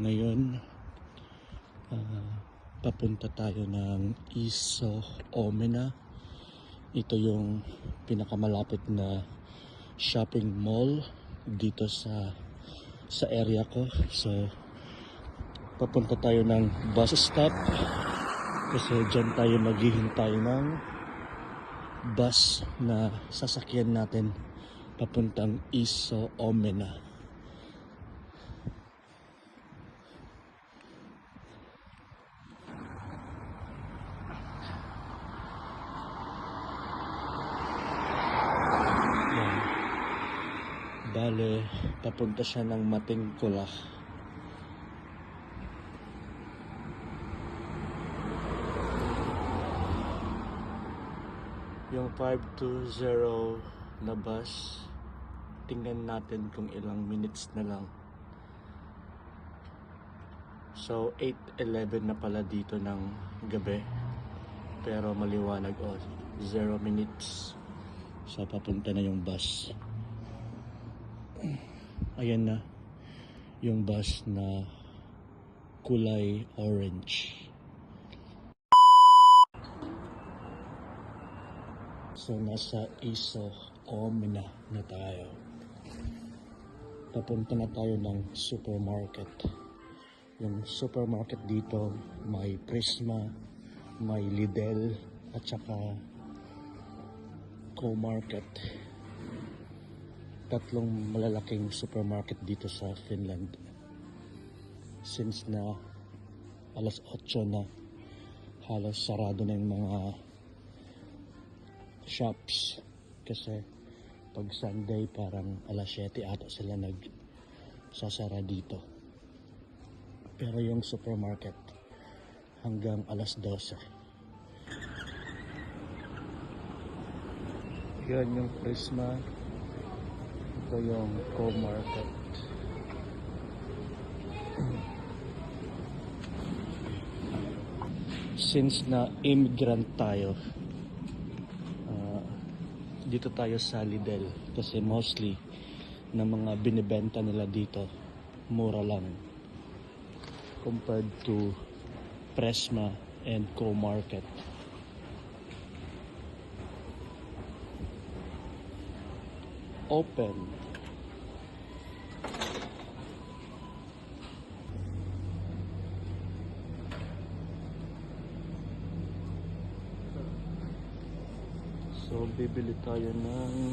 Ngayon, ah, papunta tayo ng Iso Omena. Ito yung pinakamalapit na shopping mall dito sa sa area ko. So, papunta tayo ng bus stop kasi dyan tayo maghihintay ng bus na sasakyan natin papuntang Iso Omena. Bale, papunta siya ng Matingkula. Yung 520 na bus, tingnan natin kung ilang minutes na lang. So, 8.11 na pala dito ng gabi. Pero maliwanag, oh, 0 minutes. So, papunta na yung bus. Ayan na, yung bus na kulay orange. So, nasa Iso Omena na tayo. Papunta na tayo ng supermarket. Yung supermarket dito, may Prisma, may Lidl, at saka Co-Market. Tatlong malalaking supermarket dito sa Finland. Since na alas 8 na, halos sarado na yung mga shops. Kasi pag Sunday parang alas 7 ata sila nag sasara dito. Pero yung supermarket hanggang alas 12 yan yung Prisma ito yung co-market since na immigrant tayo Ah, dito tayo sa Lidl kasi mostly na mga binibenta nila dito mura lang compared to Presma and Co-Market. Open. So, bibili tayo ng